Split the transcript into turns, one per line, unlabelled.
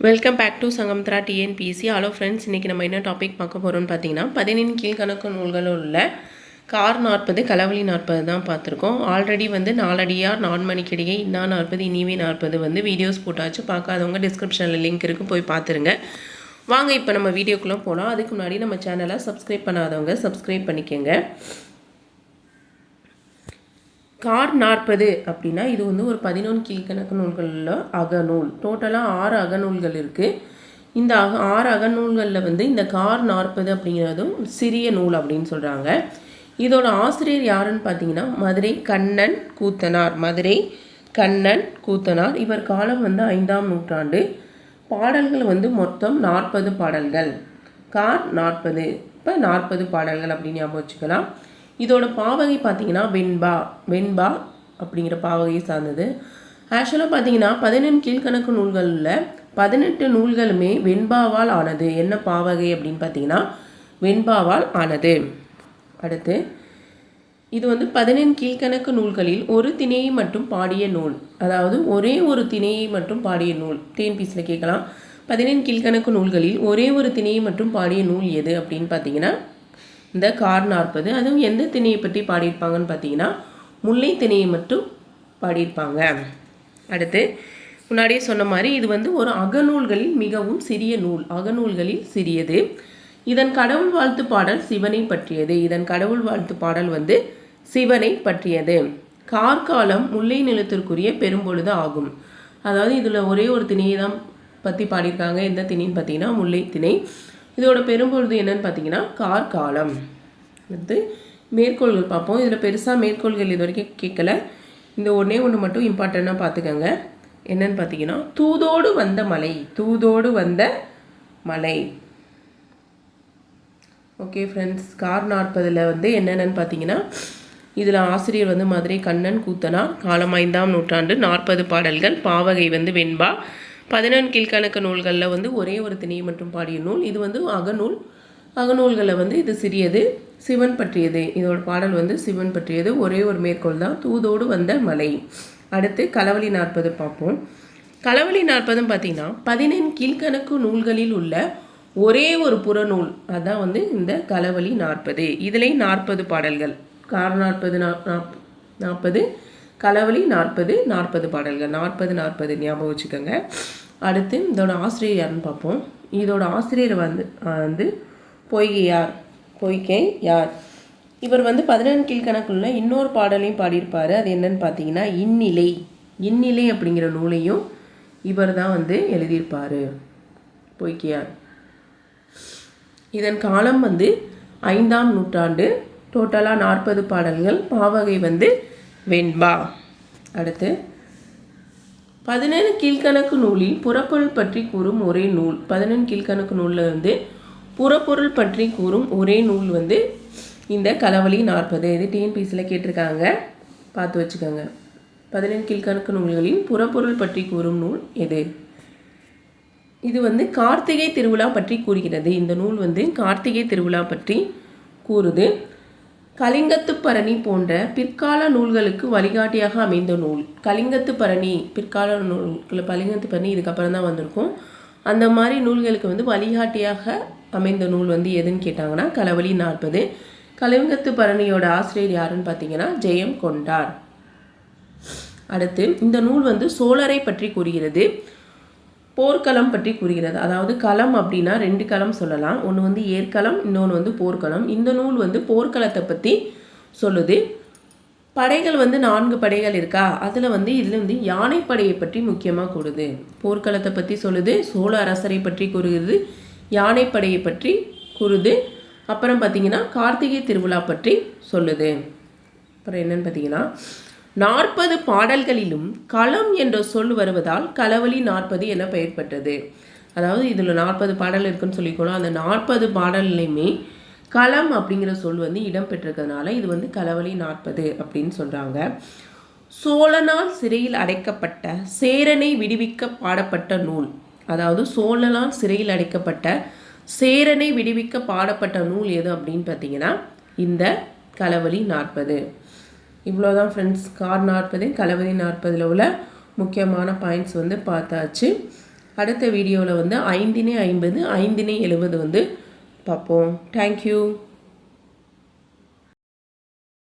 Welcome back to Sangamithra TNPSC hello friends இன்றைக்கி நம்ம என்ன டாபிக் பார்க்க போகிறோம்னு பார்த்தீங்கன்னா பதினெண் கீழ்கணக்கு நூல்களும் உள்ள கார் நாற்பது களவழி நாற்பது தான் பார்த்துருக்கோம். ஆல்ரெடி வந்து நாலடியார் நான்மணிக்கிடையே இன்னா நாற்பது இனிவே நாற்பது வந்து வீடியோஸ் போட்டாச்சு. பார்க்காதவங்க டிஸ்கிரிப்ஷனில் லிங்க் இருக்குது போய் பார்த்துருங்க. வாங்க இப்போ நம்ம வீடியோக்குள்ளே போகலாம் அதுக்கு முன்னாடி நம்ம சேனலை சப்ஸ்கிரைப் பண்ணாதவங்க சப்ஸ்கிரைப் பண்ணிக்கோங்க. கார் நாற்பது அப்படின்னா இது வந்து ஒரு பதினொன்று கீழ்கணக்கு நூல்களில் அகநூல். டோட்டலாக ஆறு அகநூல்கள் இருக்குது இந்த அக ஆறு அகநூல்களில் வந்து இந்த கார் நாற்பது அப்படிங்கிறதும் சிறிய நூல் அப்படின்னு சொல்கிறாங்க இதோட ஆசிரியர் யாருன்னு பார்த்தீங்கன்னா மதுரை கண்ணன் கூத்தனார். மதுரை கண்ணன் கூத்தனார். இவர் காலம் வந்து ஐந்தாம் நூற்றாண்டு. பாடல்கள் வந்து மொத்தம் நாற்பது பாடல்கள். கார் நாற்பது. இப்போ நாற்பது பாடல்கள் அப்படின்னு ஞாபகம் வச்சுக்கலாம். இதோட பாவகை பார்த்தீங்கன்னா வெண்பா வெண்பா அப்படிங்கிற பாவகையை சார்ந்தது. ஆக்சுவலாக பார்த்தீங்கன்னா பதினெண் கீழ்கணக்கு நூல்களில் பதினெட்டு நூல்களுமே வெண்பாவால் ஆனது. என்ன பாவகை அப்படின்னு பார்த்தீங்கன்னா வெண்பாவால் ஆனது. அடுத்து இது வந்து பதினெண் கீழ்கணக்கு நூல்களில் ஒரு திணையை மட்டும் பாடிய நூல். அதாவது ஒரே ஒரு திணையை மட்டும் பாடிய நூல். டிஎன்பிசியில் கேட்கலாம். பதினெண் கீழ்கணக்கு நூல்களில் ஒரே ஒரு திணையை மட்டும் பாடிய நூல் எது அப்படின்னு பார்த்தீங்கன்னா இந்த கார் நாற்பது. அதுவும் எந்த திணையை பற்றி பாடியிருப்பாங்கன்னு பார்த்தீங்கன்னா முல்லை திணையை மட்டும் பாடியிருப்பாங்க. அடுத்து முன்னாடியே சொன்ன மாதிரி இது வந்து ஒரு அகநூல்களில் மிகவும் சிறிய நூல். அகநூல்களில் சிறியது. இதன் கடவுள் வாழ்த்து பாடல் சிவனை பற்றியது. இதன் கடவுள் வாழ்த்து பாடல் வந்து சிவனை பற்றியது. கார்காலம் முல்லை நிலத்திற்குரிய பெரும்பொழுது ஆகும். அதாவது இதில் ஒரே ஒரு திணையை தான் பற்றி பாடியிருக்காங்க. எந்த திணைன்னு பார்த்தீங்கன்னா முல்லை திணை. இதோட பெரும்பொழுது என்னன்னு பார்த்தீங்கன்னா கார்காலம். அடுத்து மேற்கோள்கள் பார்ப்போம். இதில் பெருசாக மேற்கோள்கள் இது வரைக்கும் கேட்கல. இந்த ஒன்றே ஒன்று மட்டும் இம்பார்ட்டண்ட்டாக பார்த்துக்கோங்க. என்னன்னு பார்த்தீங்கன்னா தூதோடு வந்த மலை. தூதோடு வந்த மலை. ஓகே ஃப்ரெண்ட்ஸ் கார் நாற்பதில் வந்து என்னென்னு பார்த்தீங்கன்னா இதில் ஆசிரியர் வந்து மதுரை கண்ணன் கூத்தனா காலம் ஐந்தாம் நூற்றாண்டு நாற்பது பாடல்கள் பாவகை வந்து வெண்பா பதினெண் கீழ்கணக்கு நூல்களில் வந்து ஒரே ஒரு திணையை மட்டும் பாடிய நூல். இது வந்து அகநூல். அகநூல்களில் வந்து இது சிறியது சிவன் பற்றியது. இதோட பாடல் வந்து சிவன் பற்றியது. ஒரே ஒரு மேற்கோள் தான் தூதோடு வந்த மலை அடுத்து களவழி நாற்பது பார்ப்போம். களவழி நாற்பதும் பார்த்தீங்கன்னா பதினெண் கீழ்கணக்கு நூல்களில் உள்ள ஒரே ஒரு புறநூல். அதான் வந்து இந்த களவழி நாற்பது இதுலேயும் நாற்பது பாடல்கள். கார் நாற்பது நாற்பது. களவழி நாற்பது நாற்பது பாடல்கள். நாற்பது நாற்பது ஞாபகம் வச்சுக்கோங்க. அடுத்து இதோட ஆசிரியர் யாருன்னு பார்ப்போம். இதோட ஆசிரியர் வந்து வந்து பொய்கையார் பொய்கை யார்? இவர் வந்து பதினெண்டு கீழ்கணக்குள்ள இன்னொரு பாடலையும் பாடியிருப்பார். அது என்னன்னு பார்த்தீங்கன்னா இந்நிலை. இந்நிலை அப்படிங்கிற நூலையும் இவர் தான் வந்து எழுதியிருப்பார். பொய்கையார் இதன் காலம் வந்து ஐந்தாம் நூற்றாண்டு. டோட்டலாக நாற்பது பாடல்கள். பாவகை வந்து வெண்பா அடுத்து பதினேழு கீழ்கணக்கு நூலில் புறப்பொருள் பற்றி கூறும் ஒரே நூல். பதினெண் கீழ்கணக்கு நூலில் வந்து புறப்பொருள் பற்றி கூறும் ஒரே நூல் வந்து இந்த களவழி நாற்பது. இது டிஎன்பிசியில் கேட்டிருக்காங்க. பார்த்து வச்சுக்கோங்க. பதினெண் கீழ்கணக்கு நூல்களில் புறப்பொருள் பற்றி கூறும் நூல் எது? இது வந்து கார்த்திகை திருவிழா பற்றி கூறுகிறது. இந்த நூல் வந்து கார்த்திகை திருவிழா பற்றி கூறுது. கலிங்கத்துப்பரணி போன்ற பிற்கால நூல்களுக்கு வழிகாட்டியாக அமைந்த நூல். கலிங்கத்துப்பரணி பிற்கால நூல்கள் கலிங்கத்துப்பரணி இதுக்கப்புறம் தான் வந்திருக்கும். அந்த மாதிரி நூல்களுக்கு வந்து வழிகாட்டியாக அமைந்த நூல் வந்து எதுன்னு கேட்டாங்கன்னா களவழி நாற்பது. கலிங்கத்துப்பரணியோட ஆசிரியர் யாருன்னு பார்த்தீங்கன்னா ஜெயம் கொண்டார். அடுத்து இந்த நூல் வந்து சோழரை பற்றி கூறுகிறது. போர்க்களம் பற்றி கூறுகிறது. அதாவது களம் அப்படின்னா ரெண்டு களம் சொல்லலாம். ஒன்று வந்து ஏற்களம் இன்னொன்று வந்து போர்க்களம். இந்த நூல் வந்து போர்க்களத்தை பற்றி சொல்லுது. படைகள் வந்து நான்கு படைகள் இருக்கா? அதில் வந்து இதில் வந்து யானைப்படையை பற்றி முக்கியமாக கூறுது. போர்க்களத்தை பற்றி சொல்லுது. சோழ அரசரை பற்றி கூறுகிறது யானைப்படையை பற்றி கூறுது. அப்புறம் பார்த்திங்கன்னா கார்த்திகை திருவிழா பற்றி சொல்லுது. அப்புறம் என்னென்னு பார்த்தீங்கன்னா நாற்பது பாடல்களிலும் களம் என்ற சொல் வருவதால் களவழி நாற்பது என பெயர் பெற்றது. அதாவது இதில் நாற்பது பாடல் இருக்குன்னு சொல்லிக்கணும் அந்த நாற்பது பாடல்லையுமே களம் அப்படிங்கிற சொல் வந்து இடம் பெற்றிருக்கிறதுனால இது வந்து களவழி நாற்பது அப்படின்னு சொல்கிறாங்க சோழனால் சிறையில் அடைக்கப்பட்ட சேரனை விடுவிக்க பாடப்பட்ட நூல். அதாவது சோழனால் சிறையில் அடைக்கப்பட்ட சேரனை விடுவிக்க பாடப்பட்ட நூல் எது அப்படின்னு பார்த்தீங்கன்னா இந்த களவழி நாற்பது. இவ்வளோதான் ஃப்ரெண்ட்ஸ் கார் நாற்பது கலவரி நாற்பதில் உள்ள முக்கியமான பாயிண்ட்ஸ் வந்து பார்த்தாச்சு. அடுத்த வீடியோவில் வந்து ஐந்தினே ஐம்பது ஐந்தினே எழுபது வந்து பார்ப்போம். தேங்க்யூ